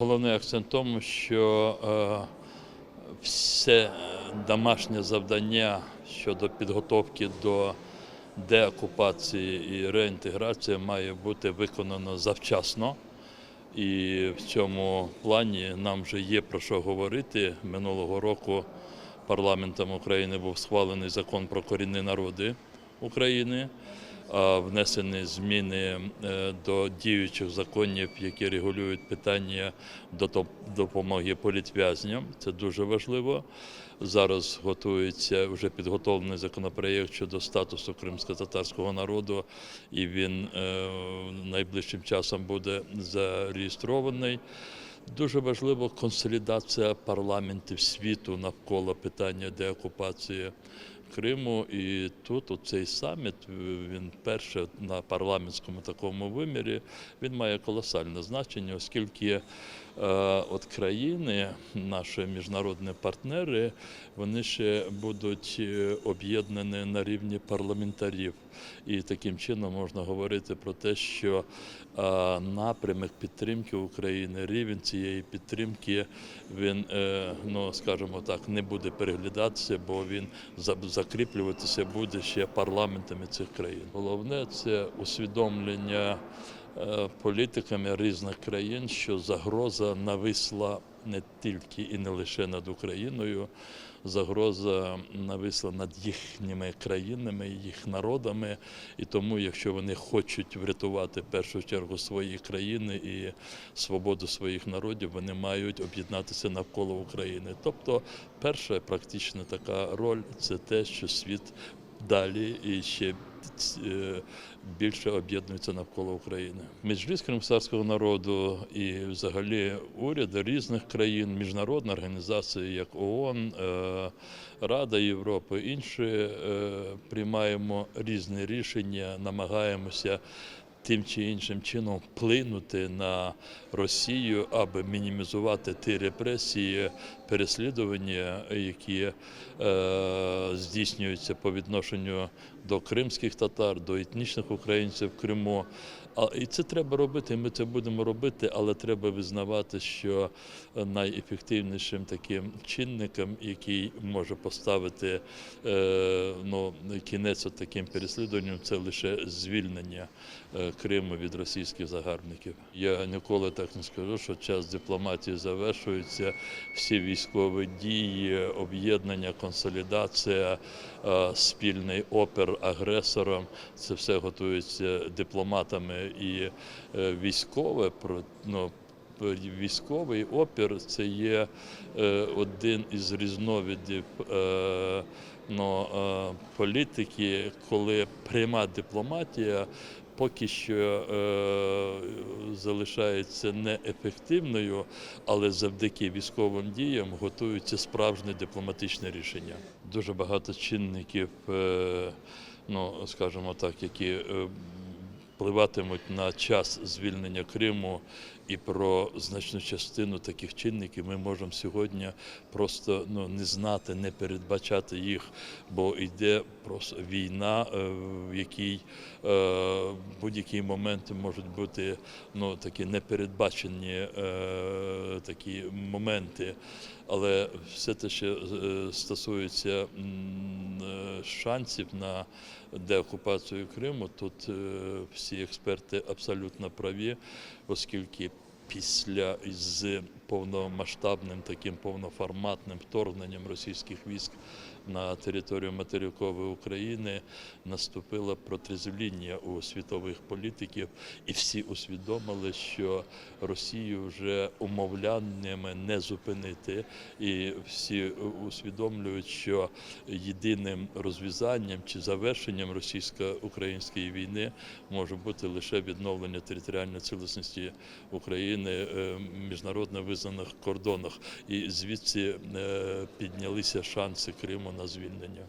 Головний акцент в тому, що е, все домашнє завдання щодо підготовки до деокупації і реінтеграції має бути виконано завчасно. І в цьому плані нам вже є про що говорити. Минулого року парламентом України був схвалений закон про корінні народи України, внесені зміни е, до діючих законів, які регулюють питання допомоги політв'язням. Це дуже важливо. Зараз готується вже підготовлений законопроєкт щодо статусу кримсько-татарського народу, і він е, найближчим часом буде зареєстрований. Дуже важлива консолідація парламентів світу навколо питання деокупації Криму. І тут цей саміт він перше на парламентському такому вимірі. Він має колосальне значення, оскільки е, от країни, наші міжнародні партнери, вони ще будуть е, об'єднані на рівні парламентарів. І таким чином можна говорити про те, що е, напрямок підтримки України, рівень цієї підтримки, він, е, ну скажімо так, не буде переглядатися, бо він закріплюватися буде ще парламентами цих країн. Головне це усвідомлення е, політиками різних країн, що загроза нависла не тільки і не лише над Україною, загроза нависла над їхніми країнами, їх народами. І тому, якщо вони хочуть врятувати в першу чергу свої країни і свободу своїх народів, вони мають об'єднатися навколо України. Тобто, перша практична така роль це те, що світ далі і ще е, більше об'єднуються навколо України. Меджліс кримсарського народу і взагалі уряди різних країн, міжнародні організації, як ООН, е, Рада Європи, інші е, приймаємо різні рішення, намагаємося. Тим чи іншим чином вплинути на Росію, аби мінімізувати ті репресії, переслідування, які е, здійснюються по відношенню до кримських татар, до етнічних українців в Криму. І це треба робити. Ми це будемо робити, але треба визнавати, що найефективнішим таким чинником, який може поставити е, ну, кінець таким переслідуванням, це лише звільнення е, Криму від російських загарбників. Я ніколи так не скажу, що час дипломатії завершується. Всі військові дії, об'єднання, консолідація, е, спільний опір агресорам. Це все готується дипломатами і е, військове ну, Військовий опір це є е, один із різновидів е, ну, політики, коли пряма дипломатія поки що залишається неефективною, але завдяки військовим діям готуються справжні дипломатичні рішення. Дуже багато чинників, ну скажімо так, які впливатимуть на час звільнення Криму і про значну частину таких чинників ми можемо сьогодні просто ну, не знати, не передбачати їх, бо йде просто війна, е, в якій е, будь-який момент можуть бути ну, такі непередбачені е, такі моменти. Але все те, що стосується шансів на деокупацію Криму, тут всі експерти абсолютно праві, оскільки після з повномасштабним таким повноформатним вторгненням російських військ на територію материкової України наступило протрезвління у світових політиків, і всі усвідомили, що Росію вже умовляннями не зупинити, і всі усвідомлюють, що єдиним розв'язанням чи завершенням російсько-української війни може бути лише відновлення територіальної цілісності України е, в міжнародно визнаних кордонах, і звідси е, піднялися шанси Криму на звільнення.